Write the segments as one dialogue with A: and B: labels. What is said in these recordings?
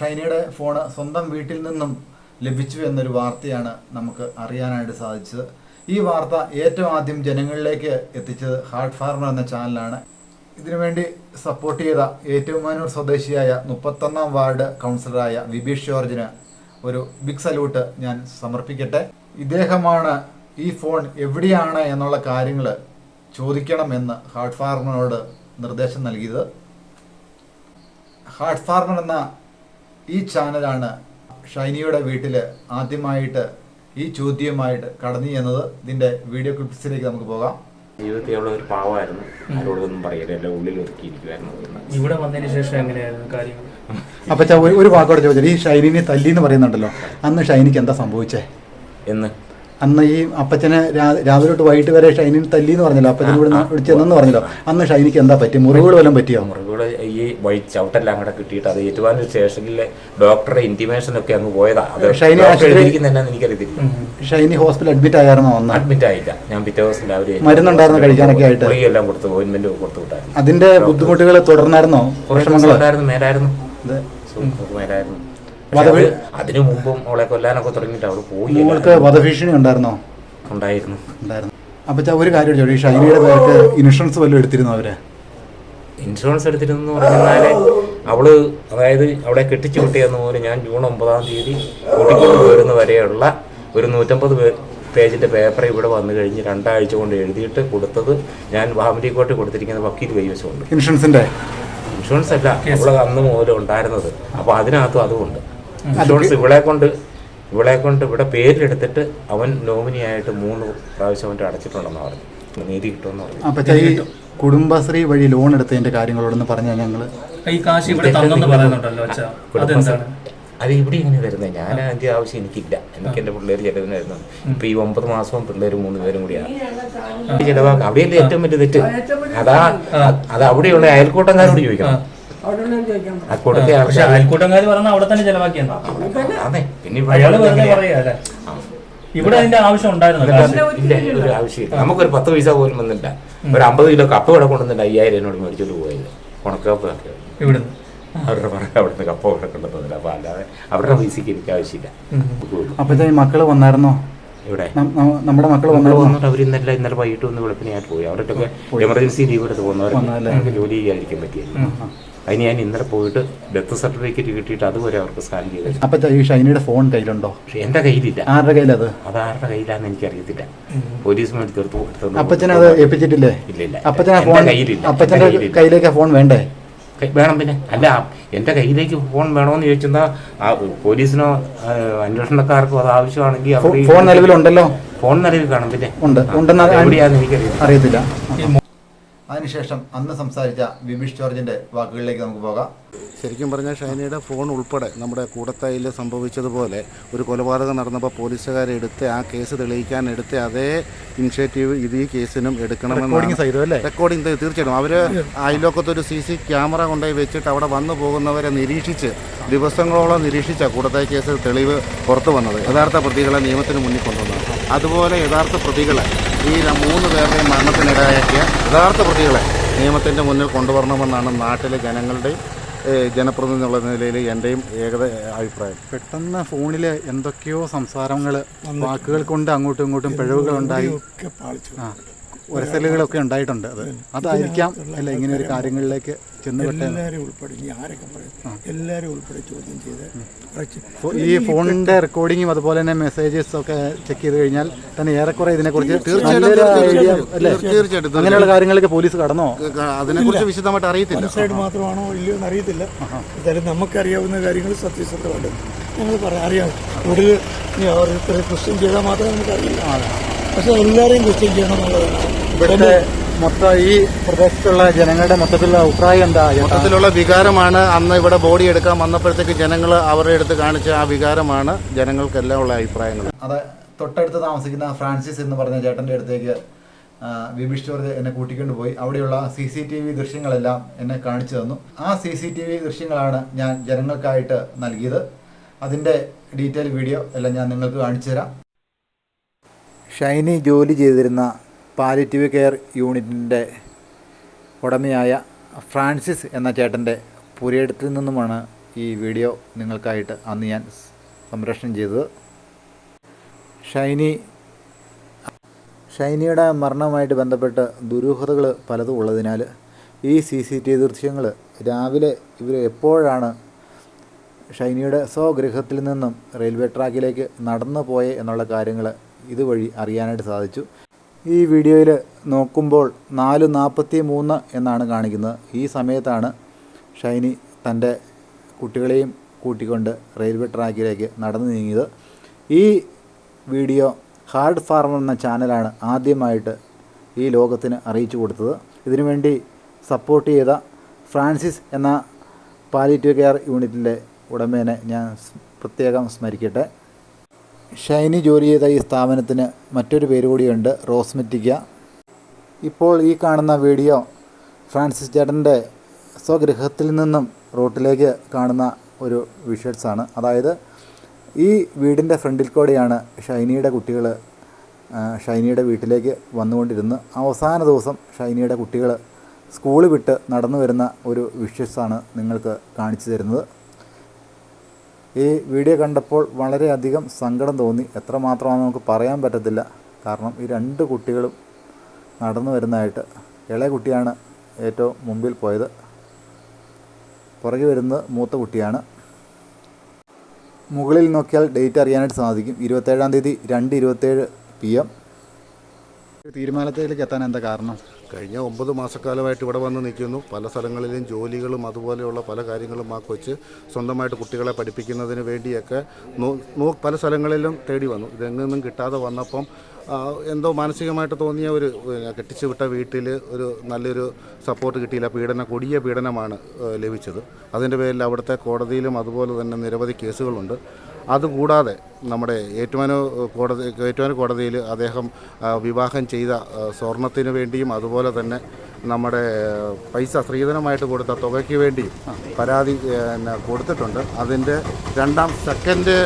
A: ഷൈനിയുടെ phone സ്വന്തം വീട്ടിൽ നിന്നും ലഭിച്ചു എന്നൊരു വാർത്തയാണ് നമുക്ക് അറിയാനായിട്ട് സാധിച്ചത്. ഈ വാർത്ത ഏറ്റവും ആദ്യം ജനങ്ങളിലേക്ക് എത്തിച്ചത് ഹാർട്ട് ഫാർമർ എന്ന ചാനലാണ്. ഇതിനുവേണ്ടി സപ്പോർട്ട് ചെയ്ത ഏറ്റുമാനൂർ സ്വദേശിയായ മുപ്പത്തൊന്നാം വാർഡ് കൗൺസിലറായ വിബീഷ് ജോർജിന് ഒരു ബിഗ് സല്യൂട്ട് ഞാൻ സമർപ്പിക്കട്ടെ. ഇദ്ദേഹമാണ് ഈ ഫോൺ എവിടെയാണ് എന്നുള്ള കാര്യങ്ങൾ ചോദിക്കണമെന്ന് ഹാർട്ട് ഫാർമറിനോട് നിർദ്ദേശം നൽകിയത്. ഹാർട്ട് ഫാർമർ എന്ന ഈ ചാനലാണ് ഷൈനിയുടെ വീട്ടിൽ ആദ്യമായിട്ട് ഈ ചോദ്യവുമായിട്ട് കടന്നു ചെന്നത്. ഇതിന്റെ വീഡിയോ ക്ലിപ്സിലേക്ക് നമുക്ക് പോകാം.
B: ജീവിതത്തിൽ അവളെ ഒരു പാവമായിരുന്നു. ആരോടൊന്നും പറയില്ല എല്ലാം ഉള്ളിൽ ഒതുക്കിയിരിക്കുമായിരുന്നു
C: ഇവിടെ വന്നതിന് ശേഷം എങ്ങനെയായിരുന്നു കാര്യങ്ങൾ?
A: അപ്പച്ച ഒരു ഒരു വാക്കോടെ ചോദിച്ചാൽ ഈ ഷൈനിനെ തല്ലി എന്ന് പറയുന്നുണ്ടല്ലോ. അന്ന് ഷൈനിക്ക് എന്താ സംഭവിച്ചേ?
B: എന്ന്?
A: അന്ന് ഈ അപ്പച്ചനെ രാവിലെ തൊട്ട് വൈകിട്ട് വരെ ഷൈനിന് തല്ലി എന്ന് പറഞ്ഞല്ലോ അപ്പച്ചൻ ഇവിടെ ചെന്നെന്ന് പറഞ്ഞല്ലോ. അന്ന് ഷൈനിക്ക് എന്താ പറ്റി? മുറിവുകൾ വല്ലതും പറ്റിയോ?
B: മുറിവുകൾ ഈ വഴി ചവിട്ടെല്ലാം കൂടെ കിട്ടിയിട്ട് അത് ഏറ്റുവാനൂർ സ്റ്റേഷനിലെ ഡോക്ടറെ ഇന്റിമേഷൻ ഒക്കെ അങ്ങ് പോയതാ. അത്
A: ഷൈനി
B: എനിക്കറിയത്തില്ല.
A: ഷൈനി ഹോസ്പിറ്റൽ അഡ്മിറ്റ് ആയിരുന്നു അന്ന്
B: അഡ്മിറ്റ് ആയില്ല. ഞാൻ പിറ്റേ ദിവസം രാവിലെ
A: മരുന്നുണ്ടായിരുന്നു കഴിക്കാനൊക്കെ ആയിട്ട്?
B: എല്ലാം കൊടുത്തു ഓയിൻമെന്റ് കൊടുത്തു വിട്ടായിരുന്നു.
A: അതിന്റെ ബുദ്ധിമുട്ടുകൾ തുടർന്നായിരുന്നോ?
B: മേലായിരുന്നു. മേലായിരുന്നു. അതിനു മുമ്പും അവളെ കൊല്ലാനൊക്കെ തുടങ്ങിയിട്ട് അവൾ പോയി
A: നിങ്ങൾക്ക് വധഭീഷണി ഉണ്ടായിരുന്നോ?
B: ഉണ്ടായിരുന്നു.
A: ഉണ്ടായിരുന്നു. അപ്പച്ച ഒരു കാര്യം ചോദിച്ചു ഈ ഷൈനിയുടെ പേർക്ക് ഇൻഷുറൻസ് വല്ലതും എടുത്തിരുന്നു അവർ?
B: ഇൻഷുറൻസ് എടുത്തിരുന്നു പറഞ്ഞാൽ അവൾ അതായത് അവളെ കെട്ടിച്ചു വിട്ടിയെന്ന് പോലെ ഞാൻ ജൂൺ ഒമ്പതാം തീയതി കൂട്ടിക്കൊണ്ട് പോരുന്ന വരെയുള്ള ഒരു നൂറ്റമ്പത് പേ പേജിന്റെ പേപ്പർ ഇവിടെ വന്നു കഴിഞ്ഞ് രണ്ടാഴ്ച കൊണ്ട് എഴുതിയിട്ട് കൊടുത്തത് ഞാൻ ഫാമിലി കോട്ട് കൊടുത്തിരിക്കുന്ന വക്കീൽ കൈവശമുണ്ട്.
A: ഇൻഷുറൻസിന്റെ
B: ഇൻഷുറൻസ് അല്ല അവൾ അന്ന് മുതൽ ഉണ്ടായിരുന്നത്. അപ്പൊ അതിനകത്തും അതുമുണ്ട് ഇൻഷുറൻസ് ഇവളെ കൊണ്ട് ഇവളെ കൊണ്ട് ഇവിടെ പേരിലെടുത്തിട്ട് അവൻ നോമിനിയായിട്ട് മൂന്ന് പ്രാവശ്യം അവന്റെ അടച്ചിട്ടുണ്ടെന്ന് പറഞ്ഞു നീതി കിട്ടുമെന്ന് പറഞ്ഞു
A: അപ്പൊ ഈ കുടുംബശ്രീ വഴി ലോൺ എടുത്തതിന്റെ കാര്യങ്ങളോടൊന്ന് പറഞ്ഞാൽ ഞങ്ങൾ
C: ഈ കാശ് ഇവിടെ തന്നെന്ന് പറയുന്നുണ്ടല്ലോ അച്ഛാ. അതെന്താണ്?
B: അത് ഇവിടെ ഇങ്ങനെ വരുന്നത് ഞാൻ അതിന്റെ ആവശ്യം എനിക്കില്ല. എനിക്ക് എന്റെ പിള്ളേർ ചിലവിന് വരുന്നത് ഇപ്പൊ ഈ ഒമ്പത് മാസവും പിള്ളേർ മൂന്ന് പേരും കൂടിയാണ് ചിലവാക്കുക അവിടെയല്ലേ ഏറ്റവും വലിയ തെറ്റ്? അതാ അത് അവിടെയുള്ള അയൽക്കൂട്ടംകാരോട് ചോദിക്കണം. ആ കൊടുത്ത
C: പക്ഷെ
B: ആൾക്കാർ
C: അയൽക്കൂട്ടംകാർ പറഞ്ഞ അവിടെ തന്നെ ചെലവാക്കിയെന്നാ?
B: അതെ പിന്നെ ഇവിടെ
C: അയാൾ വെറുതെ
B: എങ്ങനെയാ?
C: പറയാ അല്ലേ? ഇവിടെ അതിന്റെ ആവശ്യം ഉണ്ടായിരുന്നു? കാശ്
B: ഇല്ല ഒരു ആവശ്യമില്ല നമുക്കൊരു പത്ത് പൈസ പോലും വന്നില്ല ഒരു അമ്പത് കിലോ കപ്പ ഇവിടെ കൊണ്ടുവന്നില്ല അയ്യായിരം എന്നോട് മേടിച്ചോണ്ട് പോയത് ഉണക്കപ്പ് ഒക്കെ
C: ഇവിടുന്ന്
B: അവരുടെ പറയും അവിടുന്ന് കപ്പ ഇവിടെ കൊണ്ടുവന്നില്ല. അപ്പൊ അല്ലാതെ അവരുടെ പൈസക്ക് എനിക്ക് ആവശ്യമില്ല.
A: ഈ മക്കൾ വന്നായിരുന്നോ?
B: ഇവിടെ
A: നം- നം- നമ്മുടെ
B: മക്കൾ
A: വന്നായിരുന്നോ?
B: വന്നിട്ട് അവർ ഇന്നല്ല ഇന്നലെ വൈകിട്ട് ഒന്ന് വെളുപ്പിനായിട്ട് പോയി. അവരുടെ എമർജൻസി ലീവ് എടുത്ത് പോകുന്നവരെ
A: വന്നതല്ലേ?
B: ജോലി ചെയ്യാതിരിക്കാൻ പറ്റിയില്ല? അതിന് ഞാൻ ഇന്നലെ പോയിട്ട് ഡെത്ത് സർട്ടിഫിക്കറ്റ് കിട്ടിയിട്ട് അതുവരെ അവർക്ക് സ്കാൻ ചെയ്തു
A: അപ്പൊ ഈ ഷൈനിയുടെ ഫോൺ കയ്യിലുണ്ടോ?
B: എന്റെ കയ്യിലില്ല.
A: ആരുടെ കയ്യിലത്?
B: അത് ആരുടെ കയ്യിലാന്ന് എനിക്കറിയത്തില്ല. പോലീസ് മേടിച്ച് തീർത്തു കൊടുത്തു
A: അപ്പച്ചനെ അത് ഏൽപ്പിച്ചിട്ടില്ലേ?
B: ഇല്ല
A: അപ്പച്ചനെ ഫോൺ
B: കയ്യിലില്ല.
A: അപ്പച്ചന്റെ കയ്യിലേക്ക് ഫോൺ വേണ്ടേ?
B: വേണം പിന്നെ. അല്ല എന്റെ കയ്യിലേക്ക് ഫോൺ വേണോന്ന് ചോദിച്ചാൽ പോലീസിനോ അന്വേഷണക്കാർക്കോ അത് ആവശ്യമാണെങ്കിൽ
A: ഫോൺ നിലവിലുണ്ടല്ലോ?
B: ഫോൺ നിലവിൽ കാണും പിന്നെ.
A: ഉണ്ട്. ഉണ്ടെന്ന് അറിയത്തില്ല. അതിനുശേഷം അന്ന് സംസാരിച്ച വിമിഷ് ജോർജിന്റെ വാക്കുകളിലേക്ക് നമുക്ക് പോകാം.
D: ശരിക്കും പറഞ്ഞാൽ ഷൈനയുടെ ഫോൺ ഉൾപ്പെടെ നമ്മുടെ കൂടത്തായിൽ സംഭവിച്ചതുപോലെ ഒരു കൊലപാതകം നടന്നപ്പോൾ പോലീസുകാരെ എടുത്ത് ആ കേസ് തെളിയിക്കാൻ എടുത്ത അതേ ഇനിഷ്യേറ്റീവ് ഇത് ഈ കേസിനും
A: എടുക്കണമെന്ന്
D: റെക്കോർഡിംഗ് തീർച്ചയായിട്ടും. അവർ അയൽവക്കത്ത് ഒരു സി സി ക്യാമറ കൊണ്ടുപോയി വെച്ചിട്ട് അവിടെ വന്നു പോകുന്നവരെ നിരീക്ഷിച്ച് ദിവസങ്ങളോളം നിരീക്ഷിച്ച കൂടത്തായി കേസ് തെളിവ് പുറത്തു വന്നത്. യഥാർത്ഥ പ്രതികളെ നിയമത്തിന് മുന്നിൽ കൊണ്ടുവന്നത്. അതുപോലെ യഥാർത്ഥ പ്രതികളെ ഈ മൂന്ന് പേരുടെയും മരണത്തിനിടയാക്കിയ യഥാർത്ഥ പ്രതികളെ നിയമത്തിന്റെ മുന്നിൽ കൊണ്ടുവരണമെന്നാണ് നാട്ടിലെ ജനങ്ങളുടെയും ജനപ്രതിനിധി എന്നുള്ള നിലയിൽ എന്റെയും ഏകത അഭിപ്രായം.
A: പെട്ടെന്ന് ഫോണിൽ എന്തൊക്കെയോ സംസാരങ്ങൾ വാക്കുകൾ കൊണ്ട് അങ്ങോട്ടും ഇങ്ങോട്ടും പിഴവുകൾ ഉണ്ടായി. ആ. ഉരസലുകളൊക്കെ ഉണ്ടായിട്ടുണ്ട് അത്. അതായിരിക്കാം അല്ല ഇങ്ങനെ ഒരു കാര്യങ്ങളിലേക്ക് ചെന്ന്
E: എല്ലാവരും ഉൾപ്പെടെ ഇനി ആരൊക്കെ പറയും? എല്ലാവരും ഉൾപ്പെടെ ചോദ്യം ചെയ്ത്
A: ഈ ഫോണിന്റെ റെക്കോർഡിങ്ങും അതുപോലെ തന്നെ മെസ്സേജസ് ഒക്കെ ചെക്ക് ചെയ്ത് കഴിഞ്ഞാൽ തന്നെ ഏറെക്കുറെ ഇതിനെക്കുറിച്ച്
D: തീർച്ചയായിട്ടും,
A: അങ്ങനെയുള്ള കാര്യങ്ങളൊക്കെ പോലീസ് കടന്നോ?
D: അതിനെക്കുറിച്ച് വിശദമായിട്ട് അറിയത്തില്ല.
E: സൈഡ് മാത്രമാണോ ഇല്ലയോ എന്ന് അറിയത്തില്ല. എന്തായാലും നമുക്കറിയാവുന്ന കാര്യങ്ങൾ സത്യസന്ധമായിട്ട് ഞങ്ങൾ പറയാം. അറിയാം. കൂടുതൽ ഇനി ഓരോരുത്തരെ ക്വസ്റ്റ്യൻ ചെയ്താൽ മാത്രമേ നമുക്കറിയില്ല. പക്ഷെ എല്ലാവരെയും ക്വസ്റ്റ്യൻ ചെയ്യണം എന്നുള്ളതാണ്
A: ഇവിടുത്തെ മൊത്തം ഈ പ്രദേശത്തുള്ള ജനങ്ങളുടെ മൊത്തത്തിലുള്ള അഭിപ്രായം എന്താ?
D: മൊത്തത്തിലുള്ള വികാരമാണ് അന്ന് ഇവിടെ ബോഡി എടുക്കാൻ വന്നപ്പോഴത്തേക്ക് ജനങ്ങൾ അവരുടെ അടുത്ത് കാണിച്ച ആ വികാരമാണ് ജനങ്ങൾക്കെല്ലാം ഉള്ള അഭിപ്രായങ്ങൾ.
A: അതെ തൊട്ടടുത്ത് താമസിക്കുന്ന ഫ്രാൻസിസ് എന്ന് പറഞ്ഞ ചേട്ടന്റെ അടുത്തേക്ക് ബിബിഷ് ജോർജ് എന്നെ കൂട്ടിക്കൊണ്ട് പോയി. അവിടെയുള്ള സി സി ടി വി ദൃശ്യങ്ങളെല്ലാം എന്നെ കാണിച്ചു തന്നു. ആ സി സി ടി വി ദൃശ്യങ്ങളാണ് ഞാൻ ജനങ്ങൾക്കായിട്ട് നൽകിയത്. അതിന്റെ ഡീറ്റെയിൽ വീഡിയോ എല്ലാം ഞാൻ നിങ്ങൾക്ക് കാണിച്ചു തരാം. ഷൈനി ജോലി ചെയ്തിരുന്ന പാലിറ്റീവ് കെയർ യൂണിറ്റിന്റെ ഉടമയായ ഫ്രാൻസിസ് എന്ന ചേട്ടന്റെ പുരയിടത്തിൽ നിന്നുമാണ് ഈ വീഡിയോ നിങ്ങൾക്കായിട്ട് അന്ന് ഞാൻ സംരക്ഷണം ചെയ്തത്. ഷൈനി ഷൈനിയുടെ മരണവുമായിട്ട് ബന്ധപ്പെട്ട് ദുരൂഹതകൾ പലതും ഉള്ളതിനാൽ ഈ സി സി ടി വി ദൃശ്യങ്ങൾ രാവിലെ ഇവർ എപ്പോഴാണ് ഷൈനിയുടെ സ്വഗൃഹത്തിൽ നിന്നും റെയിൽവേ ട്രാക്കിലേക്ക് നടന്നു പോയേ എന്നുള്ള കാര്യങ്ങൾ ഇതുവഴി അറിയാനായിട്ട് സാധിച്ചു. ഈ വീഡിയോയിൽ നോക്കുമ്പോൾ നാല് നാൽപ്പത്തി മൂന്ന് എന്നാണ് കാണിക്കുന്നത്. ഈ സമയത്താണ് ഷൈനി തന്റെ കുട്ടികളെയും കൂട്ടിക്കൊണ്ട് റെയിൽവേ ട്രാക്കിലേക്ക് നടന്നു നീങ്ങിയത്. ഈ വീഡിയോ ഹാർഡ് ഫാർമർ എന്ന ചാനലാണ് ആദ്യമായിട്ട് ഈ ലോകത്തിന് അറിയിച്ചു കൊടുത്തത്. ഇതിനുവേണ്ടി സപ്പോർട്ട് ചെയ്ത ഫ്രാൻസിസ് എന്ന പാലിറ്റീവ് കെയർ യൂണിറ്റിന്റെ ഉടമേനെ ഞാൻ പ്രത്യേകം സ്മരിക്കട്ടെ. ഷൈനി ജോലി ചെയ്ത ഈ സ്ഥാപനത്തിന് മറ്റൊരു പേര് കൂടിയുണ്ട് റോസ്മെറ്റിക്ക. ഇപ്പോൾ ഈ കാണുന്ന വീഡിയോ ഫ്രാൻസിസ് ചേട്ടന്റെ സ്വഗൃഹത്തിൽ നിന്നും റോട്ടിലേക്ക് കാണുന്ന ഒരു വിഷ്വൽസാണ് അതായത് ഈ വീടിന്റെ ഫ്രണ്ടിൽ കൂടെയാണ് ഷൈനിയുടെ കുട്ടികൾ ഷൈനിയുടെ വീട്ടിലേക്ക് വന്നുകൊണ്ടിരുന്ന് അവസാന ദിവസം ഷൈനിയുടെ കുട്ടികൾ സ്കൂൾ വിട്ട് നടന്നു വരുന്ന ഒരു വിഷ്വൽസാണ് നിങ്ങൾക്ക് കാണിച്ചു തരുന്നത്. ഈ വീഡിയോ കണ്ടപ്പോൾ വളരെയധികം സങ്കടം തോന്നി. എത്രമാത്രമാണെന്ന് നമുക്ക് പറയാൻ പറ്റത്തില്ല. കാരണം ഈ രണ്ട് കുട്ടികളും നടന്നു വരുന്നതായിട്ട് ഇളയ കുട്ടിയാണ് ഏറ്റവും മുമ്പിൽ പോയത്. പുറകെ വരുന്നത് മൂത്ത കുട്ടിയാണ്. മുകളിൽ നോക്കിയാൽ ഡേറ്റ് അറിയാനായിട്ട് സാധിക്കും. ഇരുപത്തേഴാം തീയതി രണ്ട് ഇരുപത്തേഴ് പി എം. തീരുമാനത്തിലേക്ക് എത്താൻ എന്താ കാരണം?
D: കഴിഞ്ഞ ഒമ്പത് മാസക്കാലമായിട്ട് ഇവിടെ വന്ന് നിൽക്കുന്നു. പല സ്ഥലങ്ങളിലും ജോലികളും അതുപോലെയുള്ള പല കാര്യങ്ങളും ആ കൊച്ച് സ്വന്തമായിട്ട് കുട്ടികളെ പഠിപ്പിക്കുന്നതിന് വേണ്ടിയൊക്കെ പല സ്ഥലങ്ങളിലും തേടി വന്നു. ഇതെങ്ങൊന്നും കിട്ടാതെ വന്നപ്പം എന്തോ മാനസികമായിട്ട് തോന്നിയ ഒരു കെട്ടിച്ചു വിട്ട വീട്ടിൽ ഒരു നല്ലൊരു സപ്പോർട്ട് കിട്ടിയില്ല. പീഡന കൊടിയ പീഡനമാണ് ലഭിച്ചത്. അതിന്റെ പേരിൽ അവിടുത്തെ കോടതിയിലും അതുപോലെ തന്നെ നിരവധി കേസുകളുണ്ട്. അതുകൂടാതെ നമ്മുടെ ഏറ്റുമാനൂർ കോടതി ഏറ്റുമാനൂർ കോടതിയിൽ അദ്ദേഹം വിവാഹം ചെയ്ത സ്വർണത്തിന് വേണ്ടിയും അതുപോലെ തന്നെ നമ്മുടെ പൈസ സ്ത്രീധനമായിട്ട് കൊടുത്ത തുകയ്ക്ക് വേണ്ടിയും പരാതി കൊടുത്തിട്ടുണ്ട്. അതിന്റെ രണ്ടാം സെക്കൻഡ്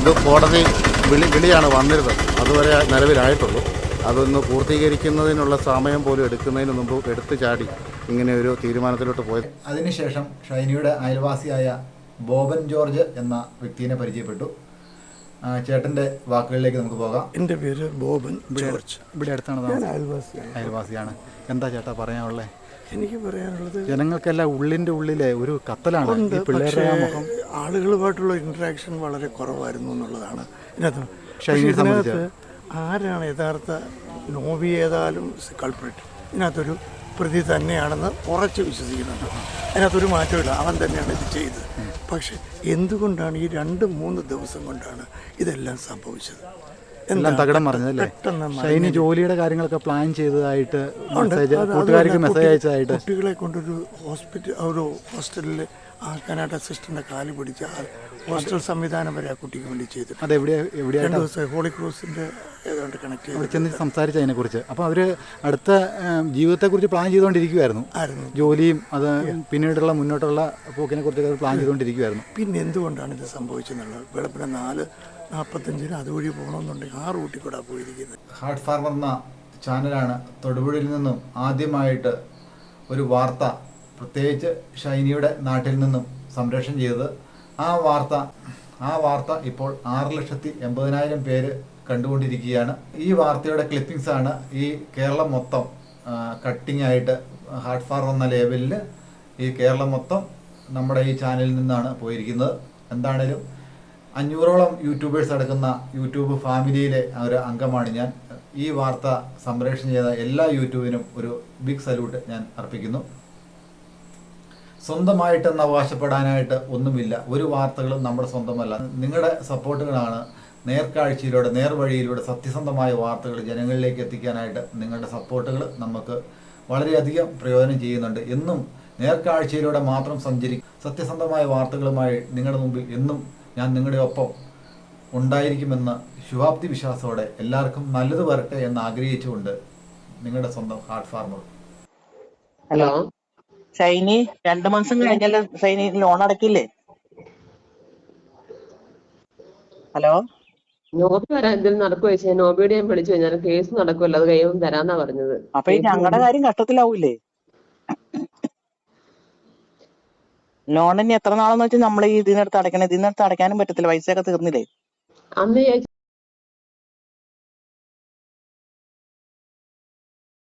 D: ഇത് കോടതി വിളി വിളിയാണ് വന്നിരുന്നത്. അതുവരെ നിലവിലായിട്ടുള്ളൂ. അതൊന്ന് പൂർത്തീകരിക്കുന്നതിനുള്ള സമയം പോലും എടുക്കുന്നതിന് മുമ്പ് എടുത്തു ചാടി ഇങ്ങനെ ഒരു തീരുമാനത്തിലോട്ട് പോയത്.
A: അതിനുശേഷം ഷൈനിയുടെ അയൽവാസിയായ ബോബൻ ജോർജ് എന്ന വ്യക്തിയെ പരിചയപ്പെട്ടു. ചേട്ടന്റെ വാക്കുകളിലേക്ക് നമുക്ക് പോകാം.
E: എന്റെ പേര് ബോബൻ ജോർജ്.
A: ഇവിടെ അടുത്താണ്
E: അയൽവാസിയാണ്.
A: എന്താ ചേട്ടാ പറയാനുള്ളത്
E: എനിക്ക് പറയാനുള്ളത്
A: ജനങ്ങൾക്കെല്ലാം ഉള്ളിന്റെ ഉള്ളിലെ ഒരു കത്തലാണ് പിള്ളേരുടെ മുഖം
E: ആളുകളുമായിട്ടുള്ള ഇന്ററാക്ഷൻ വളരെ കുറവായിരുന്നു എന്നുള്ളതാണ് ഇതിനകത്ത്. ഇതിനകത്ത് ആരാണ് യഥാർത്ഥ നോവി ഏതായാലും കൾപ്രിറ്റ് ഇതിനകത്തൊരു പ്രതി തന്നെയാണെന്ന് ഉറച്ച് വിശ്വസിക്കുന്നുണ്ട്. അതിനകത്തൊരു മാറ്റമില്ല അവൻ തന്നെയാണ് ഇത് ചെയ്തത്. പക്ഷെ എന്തുകൊണ്ടാണ് ഈ രണ്ട് മൂന്ന് ദിവസം കൊണ്ടാണ് ഇതെല്ലാം സംഭവിച്ചത്?
A: എല്ലാം തകിടം മറിഞ്ഞതല്ലേ?
E: പെട്ടെന്ന്
A: ഷൈനി ജോലിയുടെ കാര്യങ്ങളൊക്കെ പ്ലാൻ ചെയ്തതായിട്ട് മെസ്സേജ് കൂട്ടുകാർക്ക് മെസ്സേജ് അയച്ചതായിട്ട്.
E: കുട്ടികളെ കൊണ്ടൊരു ഹോസ്പിറ്റൽ ഒരു ഹോസ്റ്റലിൽ ആക്കാനായിട്ട് അസിസ്റ്റന്റ് കാൽ പിടിച്ച് ആ ഹോസ്റ്റൽ സംവിധാനം വരെ ആ കുട്ടിക്ക് വേണ്ടി
A: അത് എവിടെ
E: രണ്ട് ദിവസം ഹോളി ക്രോസിന്റെ ഏതാണ്ട് കണക്ട്
A: അവിടെ
E: ചെയ്ത്
A: ചെന്ന് സംസാരിച്ചു അതിനെക്കുറിച്ച്. അപ്പോൾ അവർ അടുത്ത ജീവിതത്തെ കുറിച്ച് പ്ലാൻ ചെയ്തുകൊണ്ടിരിക്കുമായിരുന്നു
E: ആയിരുന്നു.
A: ജോലിയും അത് പിന്നീടുള്ള മുന്നോട്ടുള്ള പോക്കിനെ കുറിച്ചൊക്കെ പ്ലാൻ ചെയ്തുകൊണ്ടിരിക്കുമായിരുന്നു
E: പിന്നെ എന്തുകൊണ്ടാണ് ഇത് സംഭവിച്ചെന്നുള്ളത്? വെളുപ്പിന് നാല് നാൽപ്പത്തഞ്ചിന് അതുവഴി പോകണമെന്നുണ്ടെങ്കിൽ ആ റൂട്ടിൽ കൂടെ പോയിരിക്കുന്നത്.
A: ഹാർട്ട് ഫാർമർ എന്ന ചാനലാണ് തൊടുപുഴയിൽ നിന്നും ആദ്യമായിട്ട് ഒരു വാർത്ത പ്രത്യേകിച്ച് ഷൈനിയുടെ നാട്ടിൽ നിന്നും സംരക്ഷണം ചെയ്തത് ആ വാർത്ത ആ വാർത്ത ഇപ്പോൾ ആറ് ലക്ഷത്തി എൺപതിനായിരം പേര് കണ്ടുകൊണ്ടിരിക്കുകയാണ്. ഈ വാർത്തയുടെ ക്ലിപ്പിംഗ്സ് ആണ് ഈ കേരളം മൊത്തം കട്ടിംഗ് ആയിട്ട് ഹാർട്ട് ഫാർ എന്ന ലേബലിൽ ഈ കേരളം മൊത്തം നമ്മുടെ ഈ ചാനലിൽ നിന്നാണ് പോയിരിക്കുന്നത്. എന്താണേലും അഞ്ഞൂറോളം യൂട്യൂബേഴ്സ് അടക്കുന്ന യൂട്യൂബ് ഫാമിലിയിലെ ഒരു അംഗമാണ് ഞാൻ. ഈ വാർത്ത സംപ്രേഷണം ചെയ്ത എല്ലാ യൂട്യൂബിനും ഒരു ബിഗ് സല്യൂട്ട് ഞാൻ അർപ്പിക്കുന്നു. സ്വന്തമായിട്ടെന്ന് അവകാശപ്പെടാനായിട്ട് ഒന്നുമില്ല. ഒരു വാർത്തകളും നമ്മുടെ സ്വന്തമല്ല. നിങ്ങളുടെ സപ്പോർട്ടുകളാണ് നേർക്കാഴ്ചയിലൂടെ നേർവഴിയിലൂടെ സത്യസന്ധമായ വാർത്തകൾ ജനങ്ങളിലേക്ക് എത്തിക്കാനായിട്ട് നിങ്ങളുടെ സപ്പോർട്ടുകൾ നമുക്ക് വളരെയധികം പ്രയോജനം ചെയ്യുന്നുണ്ട്. എന്നും നേർക്കാഴ്ചയിലൂടെ മാത്രം സഞ്ചരി സത്യസന്ധമായ വാർത്തകളുമായി നിങ്ങളുടെ മുമ്പിൽ എന്നും ഞാൻ നിങ്ങളുടെ ഒപ്പം ഉണ്ടായിരിക്കുമെന്ന ശുഭാപ്തി വിശ്വാസത്തോടെ എല്ലാവർക്കും നല്ലത് വരട്ടെ എന്ന് ആഗ്രഹിച്ചുകൊണ്ട് നിങ്ങളുടെ സ്വന്തം ഹാർട്ട് ഫാർമർ.
F: ഹലോ. ഷൈനി രണ്ടു മാസം കഴിഞ്ഞാൽ ഷൈനി ലോൺ അടക്കില്ലേ? ഹലോ
G: നോബി വരാൻ എന്തെങ്കിലും നടക്കുവോ ചോദിച്ചാൽ നോബിയുടെ ഞാൻ വിളിച്ചു. ഞാൻ കേസ് നടക്കുമല്ലോ അത് കഴിയുമ്പോൾ തരാന്നാ പറഞ്ഞത്.
F: അപ്പൊ ഈ ഞങ്ങളുടെ കാര്യം കഷ്ടത്തിലാവൂലേ ലോൺ ഇനി എത്ര നാളെന്ന് വെച്ചാൽ നമ്മൾ ഈ ഇതിനടുത്ത് അടയ്ക്കണം? ഇതിനടുത്ത് അടയ്ക്കാനും പറ്റത്തില്ല. പൈസയൊക്കെ തീർന്നില്ലേ?
G: അന്ന് ചേച്ചി